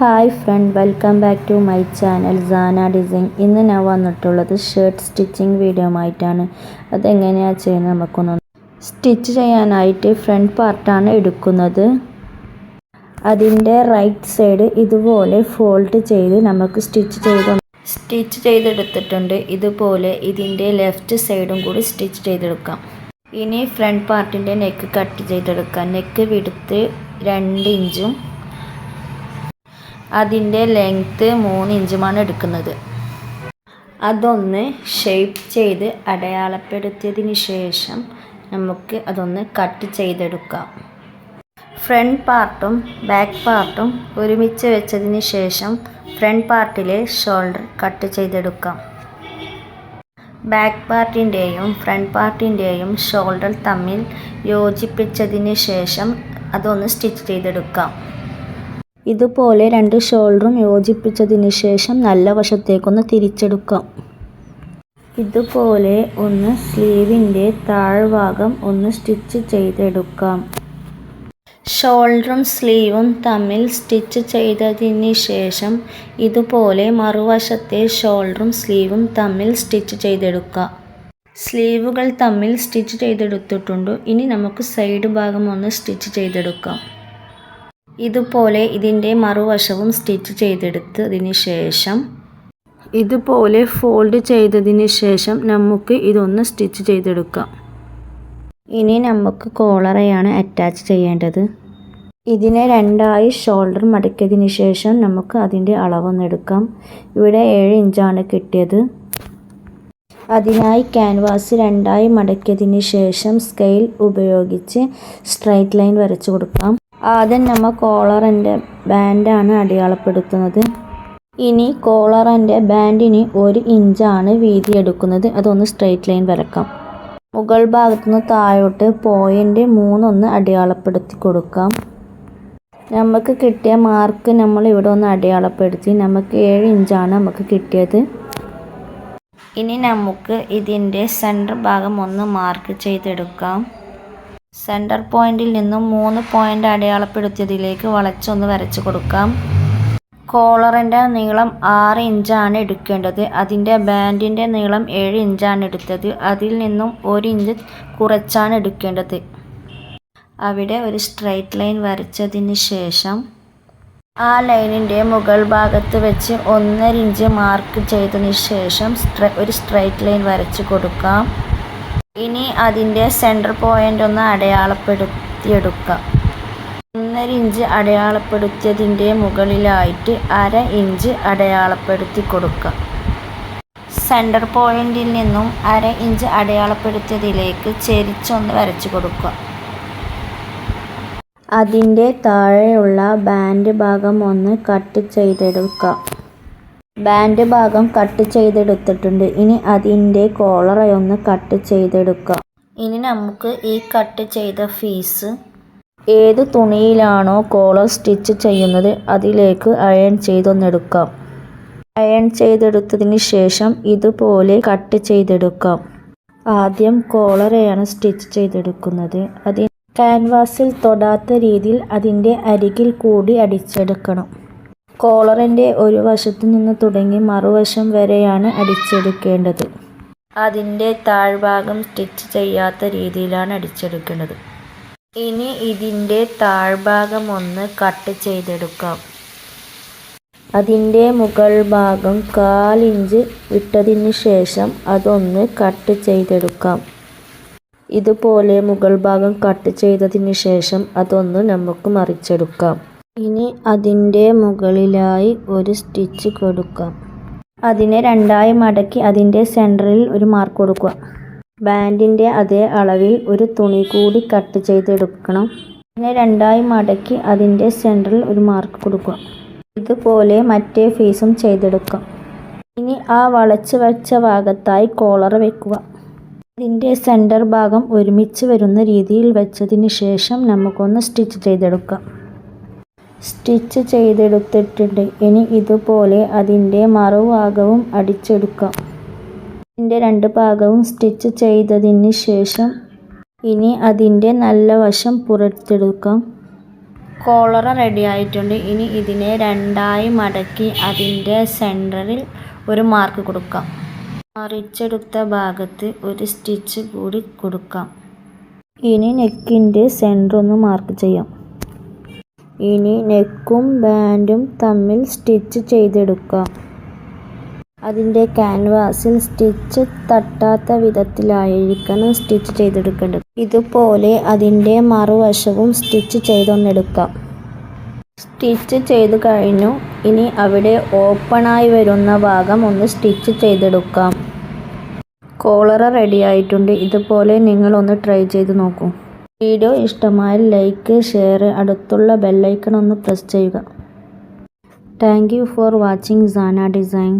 Hi friend welcome back to my channel Sana design. ഇന്ന് ഞാൻ വന്നിട്ടുള്ളത് ഷർട്ട് സ്റ്റിച്ചിങ് വീഡിയോ ആയിട്ടാണ് അതെങ്ങനെയാണ് ചെയ്യുന്നത് നമുക്കൊന്ന് സ്റ്റിച്ച് ചെയ്യാനായിട്ട് ഫ്രണ്ട് പാർട്ടാണ് എടുക്കുന്നത്. അതിന്റെ റൈറ്റ് സൈഡ് ഇതുപോലെ ഫോൾഡ് ചെയ്ത് നമുക്ക് സ്റ്റിച്ച് ചെയ്ത് സ്റ്റിച്ച് ചെയ്തെടുത്തിട്ടുണ്ട്. ഇതുപോലെ ഇതിന്റെ ലെഫ്റ്റ് സൈഡും കൂടി സ്റ്റിച്ച് ചെയ്തെടുക്കാം. ഇനി ഫ്രണ്ട് പാർട്ടിന്റെ നെക്ക് കട്ട് ചെയ്തെടുക്കാം. നെക്ക് വിടുത്ത് രണ്ട് ഇഞ്ചും അതിന്റെ ലെങ്ത്ത് മൂന്ന് ഇഞ്ചുമാണ് എടുക്കുന്നത്. അതൊന്ന് ഷേപ്പ് ചെയ്ത് അടയാളപ്പെടുത്തിയതിന് ശേഷം നമുക്ക് അതൊന്ന് കട്ട് ചെയ്തെടുക്കാം. ഫ്രണ്ട് പാർട്ടും ബാക്ക് പാർട്ടും ഒരുമിച്ച് വെച്ചതിന് ശേഷം ഫ്രണ്ട് പാർട്ടിലെ ഷോൾഡർ കട്ട് ചെയ്തെടുക്കാം. ബാക്ക് പാർട്ടിന്റെയും ഫ്രണ്ട് പാർട്ടിന്റെയും ഷോൾഡർ തമ്മിൽ യോജിപ്പിച്ചതിന് ശേഷം അതൊന്ന് സ്റ്റിച്ച് ചെയ്തെടുക്കാം. ഇതുപോലെ രണ്ട് ഷോൾഡറും യോജിപ്പിച്ചതിന് ശേഷം നല്ല വശത്തേക്കൊന്ന് തിരിച്ചെടുക്കാം. ഇതുപോലെ ഒന്ന് സ്ലീവിന്റെ താഴ്ഭാഗം ഒന്ന് സ്റ്റിച്ച് ചെയ്തെടുക്കാം. ഷോൾഡറും സ്ലീവും തമ്മിൽ സ്റ്റിച്ച് ചെയ്തതിന് ശേഷം ഇതുപോലെ മറുവശത്തെ ഷോൾഡറും സ്ലീവും തമ്മിൽ സ്റ്റിച്ച് ചെയ്തെടുക്കാം. സ്ലീവുകൾ തമ്മിൽ സ്റ്റിച്ച് ചെയ്തെടുത്തിട്ടുണ്ട്. ഇനി നമുക്ക് സൈഡ് ഭാഗം ഒന്ന് സ്റ്റിച്ച് ചെയ്തെടുക്കാം. ഇതുപോലെ ഇതിന്റെ മറുവശവും സ്റ്റിച്ച് ചെയ്തെടുത്തതിന് ശേഷം ഇതുപോലെ ഫോൾഡ് ചെയ്തതിന് ശേഷം നമുക്ക് ഇതൊന്ന് സ്റ്റിച്ച് ചെയ്തെടുക്കാം. ഇനി നമുക്ക് കോളറയാണ് അറ്റാച്ച് ചെയ്യേണ്ടത്. ഇതിനെ രണ്ടായി ഷോൾഡർ മടക്കിയതിന് ശേഷം നമുക്ക് അതിന്റെ അളവൊന്നെടുക്കാം ഇവിടെ ഏഴ് ഇഞ്ചാണ് കിട്ടിയത്. അതിനായി ക്യാൻവാസ് രണ്ടായി മടക്കിയതിന് ശേഷം സ്കെയിൽ ഉപയോഗിച്ച് സ്ട്രൈറ്റ് ലൈൻ വരച്ചു കൊടുക്കാം. ആദ്യം നമ്മൾ കോളറിന്റെ ബാൻഡാണ് അടയാളപ്പെടുത്തുന്നത്. ഇനി കോളറിന്റെ ബാൻഡിന് ഒരു ഇഞ്ചാണ് വീതി എടുക്കുന്നത്. അതൊന്ന് സ്ട്രെയിറ്റ് ലൈൻ വരക്കാം. മുകൾ ഭാഗത്തുനിന്ന് താഴോട്ട് പോയിന്റ് മൂന്നൊന്ന് അടയാളപ്പെടുത്തി കൊടുക്കാം. നമുക്ക് കിട്ടിയ മാർക്ക് നമ്മൾ ഇവിടെ ഒന്ന് അടയാളപ്പെടുത്തി. നമുക്ക് ഏഴ് ഇഞ്ചാണ് നമുക്ക് കിട്ടിയത്. ഇനി നമുക്ക് ഇതിന്റെ സെന്റർ ഭാഗം ഒന്ന് മാർക്ക് ചെയ്തെടുക്കാം. സെന്റർ പോയിന്റിൽ നിന്നും മൂന്ന് പോയിന്റ് അടയാളപ്പെടുത്തിയതിലേക്ക് വളച്ചൊന്ന് വരച്ചു കൊടുക്കാം. കോളറിന്റെ നീളം ആറ് ഇഞ്ചാണ് എടുക്കേണ്ടത്. അതിന്റെ ബാൻഡിന്റെ നീളം ഏഴ് ഇഞ്ചാണ് എടുത്തത്. അതിൽ നിന്നും ഒരു ഇഞ്ച് കുറച്ചാണ് എടുക്കേണ്ടത്. അവിടെ ഒരു സ്ട്രൈറ്റ് ലൈൻ വരച്ചതിന് ശേഷം ആ ലൈനിന്റെ മുകൾ ഭാഗത്ത് വെച്ച് ഒന്നര ഇഞ്ച് മാർക്ക് ചെയ്തതിന് ശേഷം ഒരു സ്ട്രൈറ്റ് ലൈൻ വരച്ച് കൊടുക്കാം. ഇനി അതിന്റെ സെന്റർ പോയിന്റ് ഒന്ന് അടയാളപ്പെടുത്തിയെടുക്കാം. ഒന്നര ഇഞ്ച് അടയാളപ്പെടുത്തിയതിന്റെ മുകളിലായിട്ട് അര ഇഞ്ച് അടയാളപ്പെടുത്തി കൊടുക്കുക സെന്റർ പോയിന്റിൽ നിന്നും അര ഇഞ്ച് അടയാളപ്പെടുത്തിയതിലേക്ക് ചെരിച്ചൊന്ന് വരച്ചു കൊടുക്കുക അതിന്റെ താഴെയുള്ള ബാൻഡ് ഭാഗം ഒന്ന് കട്ട് ചെയ്തെടുക്കുക ബാൻഡ് ഭാഗം കട്ട് ചെയ്തെടുത്തിട്ടുണ്ട്. ഇനി അതിന്റെ കോളറയൊന്ന് കട്ട് ചെയ്തെടുക്കാം. ഇനി നമുക്ക് ഈ കട്ട് ചെയ്ത ഫീസ് ഏത് തുണിയിലാണോ കോളർ സ്റ്റിച്ച് ചെയ്യുന്നത് അതിലേക്ക് അയൺ ചെയ്തൊന്നെടുക്കാം. അയൺ ചെയ്തെടുത്തതിന് ശേഷം ഇതുപോലെ കട്ട് ചെയ്തെടുക്കാം. ആദ്യം കോളറയാണ് സ്റ്റിച്ച് ചെയ്തെടുക്കുന്നത്. അത് ക്യാൻവാസിൽ തൊടാത്ത രീതിയിൽ അതിന്റെ അരികിൽ കൂടി അടിച്ചെടുക്കണം. കോളറിന്റെ ഒരു വശത്തു നിന്ന് തുടങ്ങി മറുവശം വരെയാണ് അടിച്ചെടുക്കേണ്ടത്. അതിന്റെ താഴ്ഭാഗം സ്റ്റിച്ച് ചെയ്യാത്ത രീതിയിലാണ് അടിച്ചെടുക്കേണ്ടത്. ഇനി ഇതിന്റെ താഴ്ഭാഗം ഒന്ന് കട്ട് ചെയ്തെടുക്കാം. അതിന്റെ മുകൾ ഭാഗം കാലിഞ്ച് വിട്ടതിന് ശേഷം അതൊന്ന് കട്ട് ചെയ്തെടുക്കാം. ഇതുപോലെ മുകൾ ഭാഗം കട്ട് ചെയ്തതിന് ശേഷം അതൊന്ന് നമുക്ക് മറിച്ചെടുക്കാം. ഇനി അതിന്റെ മുകളിലായി ഒരു സ്റ്റിച്ച് കൊടുക്കാം. അതിനെ രണ്ടായി മടക്കി അതിന്റെ സെന്ററിൽ ഒരു മാർക്ക് കൊടുക്കുക. ബാൻഡിന്റെ അതേ അളവിൽ ഒരു തുണി കൂടി കട്ട് ചെയ്തെടുക്കണം. അതിനെ രണ്ടായി മടക്കി അതിന്റെ സെന്ററിൽ ഒരു മാർക്ക് കൊടുക്കുക. ഇതുപോലെ മറ്റേ ഫീസും ചെയ്തെടുക്കാം. ഇനി ആ വളച്ച് വെച്ച ഭാഗത്തായി കോളർ വെക്കുക. അതിന്റെ സെന്റർ ഭാഗം ഒരുമിച്ച് വരുന്ന രീതിയിൽ വെച്ചതിന് ശേഷം നമുക്കൊന്ന് സ്റ്റിച്ച് ചെയ്തെടുക്കാം. സ്റ്റിച്ച് ചെയ്തെടുത്തിട്ടുണ്ട്. ഇനി ഇതുപോലെ അതിന്റെ മറുഭാഗവും അടിച്ചെടുക്കാം. ഇതിന്റെ രണ്ട് ഭാഗവും സ്റ്റിച്ച് ചെയ്തതിന് ശേഷം ഇനി അതിന്റെ നല്ല വശം പുറത്തെടുക്കാം. കോളറ റെഡി ആയിട്ടുണ്ട്. ഇനി ഇതിനെ രണ്ടായി മടക്കി അതിന്റെ സെന്ററിൽ ഒരു മാർക്ക് കൊടുക്കാം. മറിച്ചെടുത്ത ഭാഗത്ത് ഒരു സ്റ്റിച്ച് കൂടി കൊടുക്കാം. ഇനി നെക്കിന്റെ സെന്റർ ഒന്ന് മാർക്ക് ചെയ്യാം. ഇനി നെക്കും ബാൻഡും തമ്മിൽ സ്റ്റിച്ച് ചെയ്തെടുക്കാം. അതിന്റെ ക്യാൻവാസിൽ സ്റ്റിച്ച് തട്ടാത്ത വിധത്തിലായിരിക്കണം സ്റ്റിച്ച് ചെയ്തെടുക്കേണ്ടത്. ഇതുപോലെ അതിന്റെ മറുവശവും സ്റ്റിച്ച് ചെയ്തൊന്നെടുക്കാം. സ്റ്റിച്ച് ചെയ്ത് കഴിഞ്ഞു. ഇനി അവിടെ ഓപ്പണായി വരുന്ന ഭാഗം ഒന്ന് സ്റ്റിച്ച് ചെയ്തെടുക്കാം. കോളറ റെഡി ആയിട്ടുണ്ട്. ഇതുപോലെ നിങ്ങളൊന്ന് ട്രൈ ചെയ്ത് നോക്കൂ. വീഡിയോ ഇഷ്ടമായാൽ ലൈക്ക് ഷെയർ അടുത്തുള്ള ബെല്ലൈക്കൺ ഒന്ന് പ്രസ് ചെയ്യുക. Thank you for watching Sana design.